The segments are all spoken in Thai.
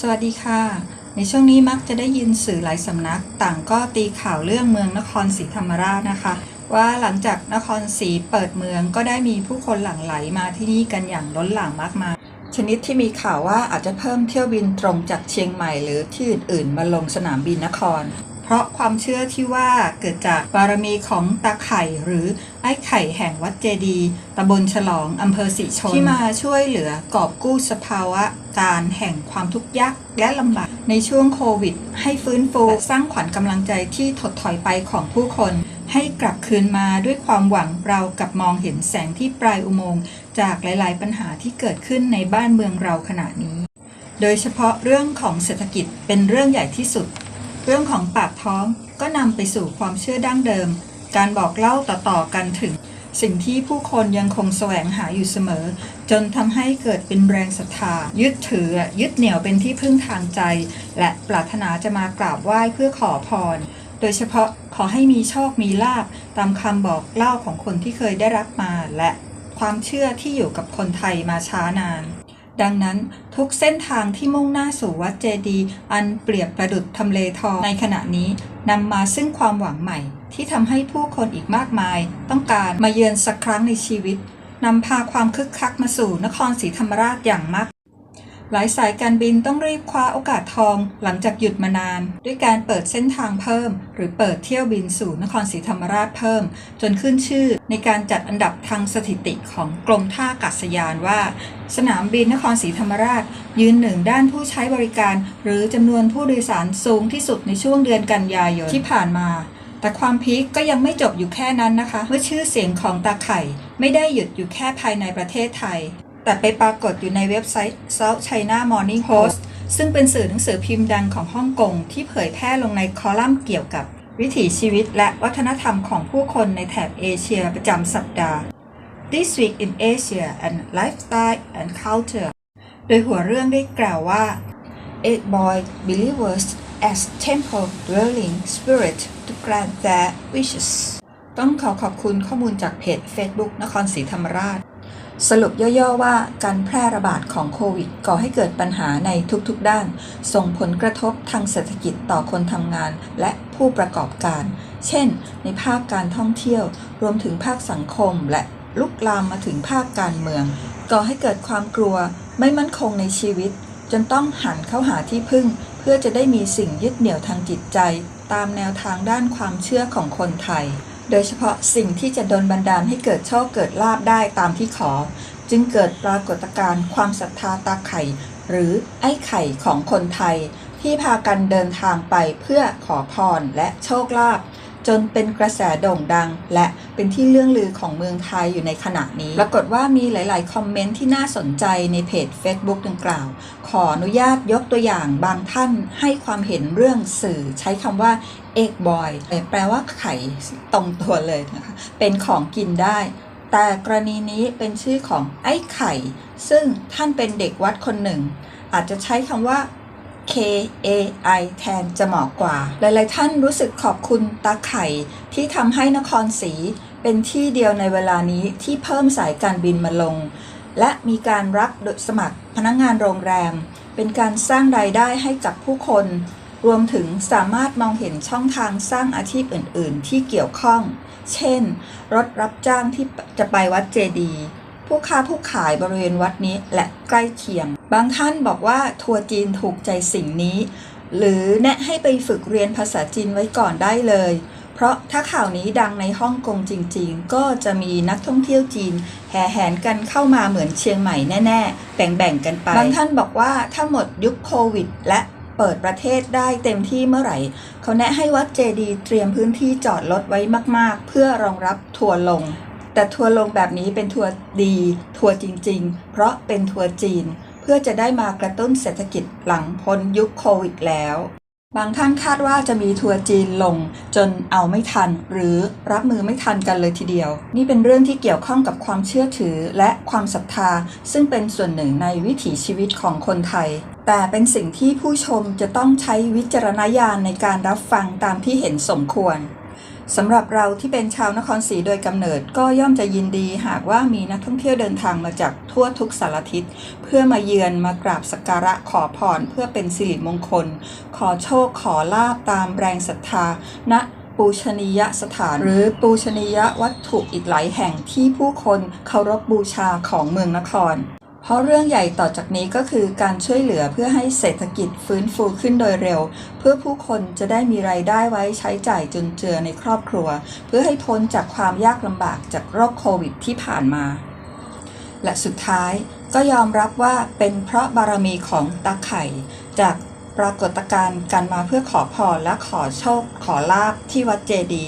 สวัสดีค่ะ ในช่วงนี้มักจะได้ยินสื่อหลายสำนัก ต่างก็ตีข่าวเรื่องเมืองนครศรีธรรมราชนะคะ ว่าหลังจากนครศรีเปิดเมืองก็ได้มีผู้คนหลั่งไหลมาที่นี่กันอย่างล้นหลามมากมายชนิดที่มีข่าวว่าอาจจะเพิ่มเที่ยวบินตรงจากเชียงใหม่หรือที่อื่นๆมาลงสนามบินนคร เพราะความเชื่อที่ว่าเกิดจากบารมีของตาไข่หรือไอ้ไข่แห่งวัดเจดีตำบลฉลองอำเภอสีชน ที่มาช่วยเหลือกอบกู้สภาวะการแห่งความทุกข์ยากและลำบากในช่วงโควิด ให้ฟื้นฟูสร้างขวัญกำลังใจที่ถดถอยไปของผู้คน ให้กลับคืนมาด้วยความหวังเรากับมองเห็นแสงที่ปลายอุโมงค์จากหลาย ๆ ปัญหาที่เกิดขึ้นในบ้านเมืองเราขณะนี้ โดยเฉพาะเรื่องของเศรษฐกิจเป็นเรื่องใหญ่ที่สุด เรื่องของปากท้องก็นำไปสู่ความเชื่อดั้งเดิม การบอกเล่าต่อๆกันถึง สิ่งที่ผู้คนยังคงแสวงหาอยู่เสมอ จนทำให้เกิดเป็นแรงศรัทธา ยึดถือยึดเหนี่ยวเป็นที่พึ่งทางใจ และปรารถนาจะมากราบไหว้เพื่อขอพร โดยเฉพาะขอให้มีโชคมีลาบตามคำบอกเล่าของคนที่เคยได้รับมาและความเชื่อที่อยู่กับคนไทยมาช้านาน ดังนั้นทุกเส้นทางที่มุ่งหน้าสู่วัดเจดีอันเปรียบประดุจทำเลทองในขณะนี้นำมาซึ่งความหวังใหม่ ที่ทำให้ผู้คนอีกมากมาย ต้องการมาเยือนสักครั้งในชีวิตนำพาความคึกคักมาสู่นครศรีธรรมราชอย่างมาก หลายสายการบินต้องรีบคว้าโอกาสทองหลังจากหยุดมานาน ด้วยการเปิดเส้นทางเพิ่ม หรือเปิดเที่ยวบินสู่นครศรีธรรมราชเพิ่ม จนขึ้นชื่อในการจัดอันดับทางสถิติของกรมท่าอากาศยานว่า สนามบินนครศรีธรรมราช ยืนหนึ่งด้านผู้ใช้บริการ หรือจำนวนผู้โดยสารสูงที่สุดในช่วงเดือนกันยายนที่ผ่านมาแต่ความพีคก็ยังไม่จบอยู่แค่นั้นนะคะ เมื่อชื่อเสียงของตาไข่ ไม่ได้หยุดอยู่แค่ภายในประเทศไทย แต่ไปปรากฏอยู่ในเว็บไซต์ South China Morning Post ซึ่งเป็นสื่อหนังสือพิมพ์ดังของฮ่องกงที่เผยแพร่ลงในคอลัมน์เกี่ยวกับวิถีชีวิตและวัฒนธรรมของผู้คนในแถบเอเชียประจำสัปดาห์ This Week in Asia and Lifestyle and Culture โดยหัวเรื่องได้กล่าวว่า Eight boy believers as temple dwelling spirit to grant their wishes ต้องขอขอบคุณข้อมูลจากเพจ Facebook นครศรีธรรมราช สรุปย่อๆว่าการแพร่ระบาดของโควิด ก่อให้เกิดปัญหาในทุกๆด้าน ส่งผลกระทบทางเศรษฐกิจต่อคนทำงานและผู้ประกอบการ เช่น ในภาคการท่องเที่ยว รวมถึงภาคสังคมและลุกลามมาถึงภาคการเมือง ก่อให้เกิดความกลัวไม่มั่นคงในชีวิต จนต้องหันเข้าหาที่พึ่ง เพื่อจะได้มีสิ่งยึดเหนี่ยวทางจิตใจ ตามแนวทางด้านความเชื่อของคนไทย โดยเฉพาะสิ่งที่จะดนบันดาลให้เกิดโชคเกิดลาบได้ตามที่ขอ จึงเกิดปรากฏการณ์ความศรัทธาตาไข่ หรือไอ้ไข่ของคนไทย ที่พากันเดินทางไปเพื่อขอพรและโชคลาภ จนเป็นกระแสโด่งดัง และเป็นที่เรื่องลือของเมืองไทยอยู่ในขณะนี้ ปรากฏว่ามีหลาย ๆ คอมเมนต์ที่น่าสนใจในเพจ Facebook ดังกล่าว ขออนุญาตยกตัวอย่างบางท่านให้ความเห็นเรื่องสื่อใช้คำว่าเอกบอยแปลว่าไข่ตรงตัวเลยนะคะ เป็นของกินได้ แต่กรณีนี้เป็นชื่อของไอ้ไข่ ซึ่งท่านเป็นเด็กวัดคนหนึ่ง อาจจะใช้คำว่า K A I แทนจะเหมาะกว่า หลายๆท่านรู้สึกขอบคุณตาไข่ที่ทำให้นครศรีเป็นที่เดียวในเวลานี้ที่เพิ่มสายการบินมาลง และมีการรับสมัครพนักงงานโรงแรม เป็นการสร้างรายได้ให้กับผู้คน รวมถึงสามารถมองเห็นช่องทางสร้างอาชีพอื่น ๆ ที่เกี่ยวข้อง เช่น รถรับจ้างที่จะไปวัดเจดีย์ ผู้ค้าผู้ขายบริเวณวัดนี้และใกล้เคียง บางท่านบอกว่าทัวร์จีนถูกใจสิ่งนี้ หรือแนะให้ไปฝึกเรียนภาษาจีนไว้ก่อนได้เลย เพราะถ้าข่าวนี้ดังในฮ่องกงจริงๆ ก็จะมีนักท่องเที่ยวจีน แห่แหนกันเข้ามาเหมือนเชียงใหม่แน่ๆ แบ่งๆกันไป บางท่านบอกว่าถ้าหมดยุคโควิด และเปิดประเทศได้เต็มที่เมื่อไหร่ เขาแนะให้วัดเจดีย์เตรียมพื้นที่จอดรถไว้มาก ๆ เพื่อรองรับทัวร์ลง แต่ทัวร์ลงแบบนี้เป็นทัวร์ดี ทัวร์จริง ๆ เพราะเป็นทัวร์จีน เพื่อจะได้มากระตุ้นเศรษฐกิจหลังพ้นยุคโควิดแล้ว บางท่านคาดว่าจะมีทัวร์จีนลง จนเอาไม่ทัน หรือรับมือไม่ทันกันเลยทีเดียว นี่เป็นเรื่องที่เกี่ยวข้องกับความเชื่อถือและความศรัทธา ซึ่งเป็นส่วนหนึ่งในวิถีชีวิตของคนไทย แต่เป็นสิ่งที่ผู้ชมจะต้องใช้วิจารณญาณในการรับฟังตามที่เห็นสมควร สำหรับเราที่เป็นชาวนครศรีโดยกำเนิดก็ย่อมจะยินดีหากว่ามีนักท่องเที่ยวเดินทางมาจากทั่วทุกสารทิศ เพื่อมาเยือนมากราบสักการะขอพรเพื่อเป็นสิริมงคล ขอโชคขอลาบตามแรงศรัทธาณปูชนียสถานหรือปูชนียวัตถุอีกหลายแห่งที่ผู้คนเคารพบูชาของเมืองนคร เพราะเรื่องใหญ่ต่อจากนี้ก็คือการช่วยเหลือเพื่อให้เศรษฐกิจฟื้นฟูขึ้นโดยเร็ว เพื่อผู้คนจะได้มีไรายได้ไว้ใช้จ่ายจุนเจือในครอบครัว เพื่อให้พ้นจากความยากลำบากจากโรคโควิดที่ผ่านมา และสุดท้ายก็ยอมรับว่าเป็นเพราะบารมีของตาไข่จาก ปรากฏการณ์การมาเพื่อขอพรและขอโชค ขอลาบที่วัดเจดี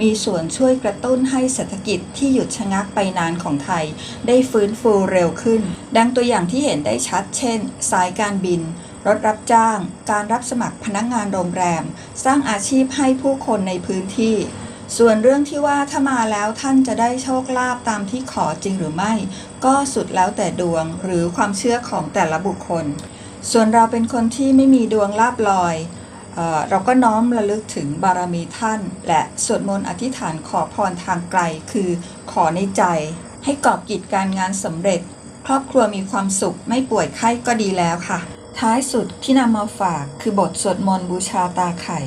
มีส่วนช่วยกระตุ้นให้เศรษฐกิจที่หยุดชะงักไปนานของไทย ได้ฟื้นฟูเร็วขึ้น ดังตัวอย่างที่เห็นได้ชัด เช่น สายการบิน รถรับจ้าง การรับสมัครพนักงานโรงแรม สร้างอาชีพให้ผู้คนในพื้นที่ส่วนเรื่องที่ว่าถ้ามาแล้วท่านจะได้โชคลาภตามที่ขอจริงหรือไม่ ก็สุดแล้วแต่ดวงหรือความเชื่อของแต่ละบุคคล ส่วนเราเป็นคนที่ไม่มีดวงลาบลอยเออเราก็น้อมระลึกถึงบารมีท่าน และสวดมนต์อธิษฐานขอพรทางไกล คือขอในใจ ให้กอบกิจการงานสำเร็จ ครอบครัวมีความสุขไม่ป่วยไข้ก็ดีแล้วค่ะ ท้ายสุดที่นำมาฝากคือบทสวดมนต์บูชาตาไข่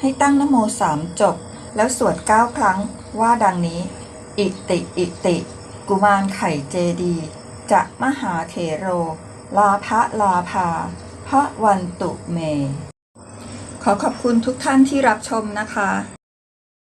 ให้ตั้งนโมสามจบ แล้วสวดเก้าครั้งว่าดังนี้ อิติ อิติ กุมารไข่เจดี จะมหาเถโร ลาภะลาภาพระวันตุเม ขอขอบคุณทุกท่านที่รับชมนะคะ